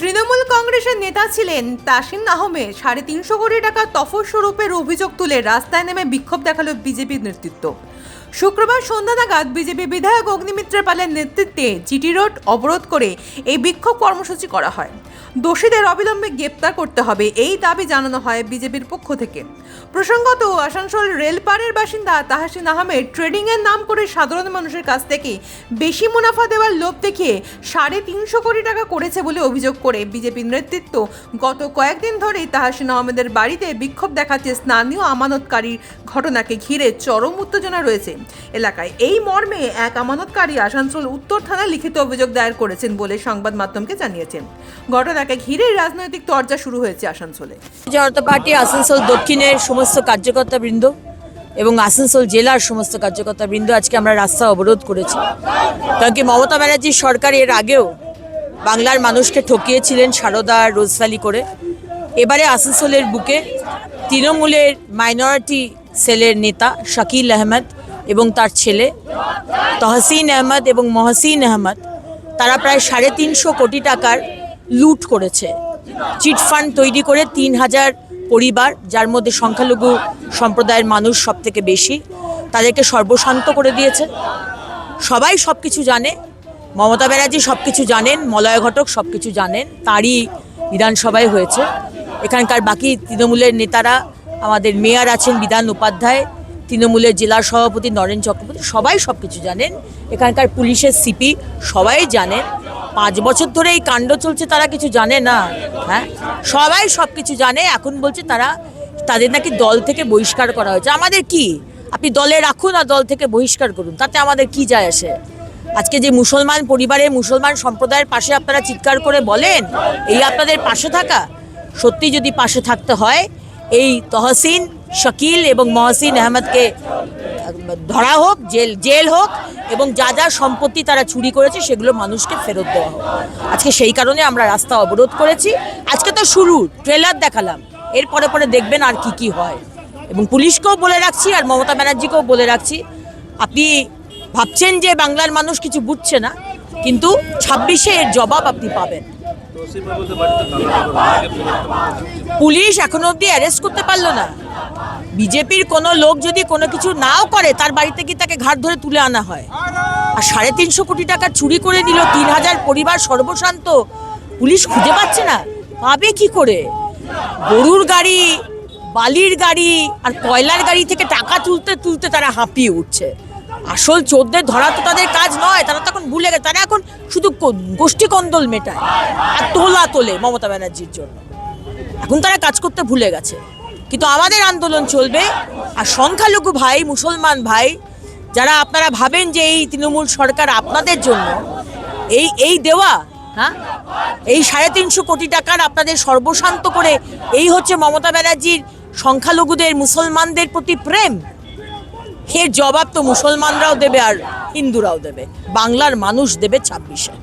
তৃণমূল কংগ্রেসের নেতা ছিলেন তাসিন আহমেদ। সাড়ে তিনশো কোটি টাকা তফস্বরূপের অভিযোগ তুলে রাস্তায় নেমে বিক্ষোভ দেখাল বিজেপির নেতৃত্ব। শুক্রবার সন্ধ্যা নাগাদ বিজেপি বিধায়ক অগ্নিমিত্র পালের নেতৃত্বে জিটি রোড অবরোধ করে এই বিক্ষোভ কর্মসূচি করা হয়। দোষীদের অবিলম্বে গ্রেপ্তার করতে হবে এই দাবি জানানো হয় বিজেপির পক্ষ থেকে। প্রসঙ্গত, আসানসোল রেলপাড়ের বাসিন্দা তাহাসিন আহমেদ ট্রেডিংয়ের নাম করে সাধারণ মানুষের কাছ থেকে বেশি মুনাফা দেওয়ার লোভ দেখিয়ে সাড়ে তিনশো কোটি টাকা করেছে বলে অভিযোগ করে বিজেপির নেতৃত্ব। গত কয়েকদিন ধরেই তাহাসিন আহমেদের বাড়িতে বিক্ষোভ দেখাচ্ছে স্থানীয় আমানতকারীর ঘটনাকে ঘিরে চরম উত্তেজনা রয়েছে। এলাকায়। এই মর্মে এক আমানতকারী আসানসোল উত্তর থানায় লিখিত অভিযোগ দায়ের করেছেন বলে সংবাদ মাধ্যমকে জানিয়েছেন ঘটনাকে ঘিরে রাজনৈতিক চর্চা শুরু হয়েছে আসানসোলে। জনতা পার্টি আসানসোল দক্ষিণের সমস্ত কার্যকর্তা বৃন্দ এবং আসানসোল জেলার সমস্ত কার্যকর্তা বৃন্দ আজকে আমরা রাস্তা অবরোধ করেছি। কারণ কি মমতা ব্যানার্জির সরকার এর আগেও বাংলার মানুষকে ঠকিয়েছিলেন সারদা রোজভ্যালি করে। এবারে আসানসোলের বুকে তৃণমূলের মাইনরিটি সেলের নেতা শাকিল আহমেদ এবং তার ছেলে তহসিন আহমদ এবং মহসিন আহমদ, তারা প্রায় সাড়ে তিনশো কোটি টাকার লুট করেছে। চিট ফান্ড তৈরি করে তিন হাজার পরিবার, যার মধ্যে সংখ্যালঘু সম্প্রদায়ের মানুষ সব থেকে বেশি, তাদেরকে সর্বশান্ত করে দিয়েছে। সবাই সব কিছু জানে, মমতা ব্যানার্জি সব কিছু জানেন, মলয় ঘটক সব কিছু জানেন, তারই বিধানসভায় হয়েছে। এখানকার বাকি তৃণমূলের নেতারা, আমাদের মেয়র আছেন বিধান উপাধ্যায় তৃণমূলের জেলা সভাপতি নরেন চক্রবর্তী, সবাই সব কিছু জানেন। এখানকার পুলিশের সিপি সবাই জানেন। পাঁচ বছর ধরে এই কাণ্ড চলছে, তারা কিছু জানে না। হ্যাঁ? সবাই সব কিছু জানে, এখন বলছে তারা, তাদের নাকি দল থেকে বহিষ্কার করা হয়েছে। আমাদের কি? আপনি দলে রাখুন আর দল থেকে বহিষ্কার করুন, তাতে আমাদের কি যায় আসে? আজকে যে মুসলমান পরিবারে মুসলমান সম্প্রদায়ের পাশে আপনারা চিৎকার করে বলেন, এই আপনাদের পাশে থাকা? সত্যি যদি পাশে থাকতে হয়, এই তহসিন শকিল এবং মহসিন আহমদকে ধরা হোক, জেল জেল হোক, এবং যা যা সম্পত্তি তারা চুরি করেছে সেগুলো মানুষকে ফেরত দেওয়া হোক। আজকে সেই কারণে আমরা রাস্তা অবরোধ করেছি। আজকে তো শুরু ট্রেলার দেখালাম। এর পরে পরে দেখবেন আর কি কি হয়। এবং পুলিশকেও বলে রাখছি, আর মমতা ব্যানার্জিকেও বলে রাখছি, আপনি ভাবছেন যে বাংলার মানুষ কিছু বুঝছে না, কিন্তু ছাব্বিশে এর জবাব আপনি পাবেন। পুলিশ এখনও অবধি অ্যারেস্ট করতে পারল না। বিজেপির কোনো লোক যদি কোনো কিছু নাও করে, তার বাড়িতে কি তাকে ঘাট ধরে তুলে আনা হয়। আর সাড়ে তিনশো কোটি টাকা চুরি করে নিল তিন হাজার পরিবার সর্বশান্ত। পুলিশ খুঁজে পাচ্ছে না। পাবে কি করে? গরুর গাড়ি, বালির গাড়ি আর কয়লার গাড়ি থেকে টাকা তুলতে তুলতে তারা হাঁপিয়ে উঠছে। আসল চোরদের ধরা তো তাদের কাজ নয়, তারা তখন ভুলে গেছে, তারা এখন শুধু গোষ্ঠী কন্দল মেটায় আর তোলা তোলে মমতা ব্যানার্জির জন্য। এখন তারা কাজ করতে ভুলে গেছে। কিন্তু আমাদের আন্দোলন চলবে আর সংখ্যালঘু ভাই, মুসলমান ভাই, যারা আপনারা ভাবেন যে এই তৃণমূল সরকার আপনাদের জন্য, এই এই দেওয়া হ্যাঁ? এই সাড়ে তিনশো কোটি টাকার আপনাদের সর্বশান্ত করে এই হচ্ছে মমতা ব্যানার্জির সংখ্যালঘুদের, মুসলমানদের প্রতি প্রেম। এর জবাব তো মুসলমানরাও দেবে আর হিন্দুরাও দেবে। বাংলার মানুষ দেবে ছাব্বিশে।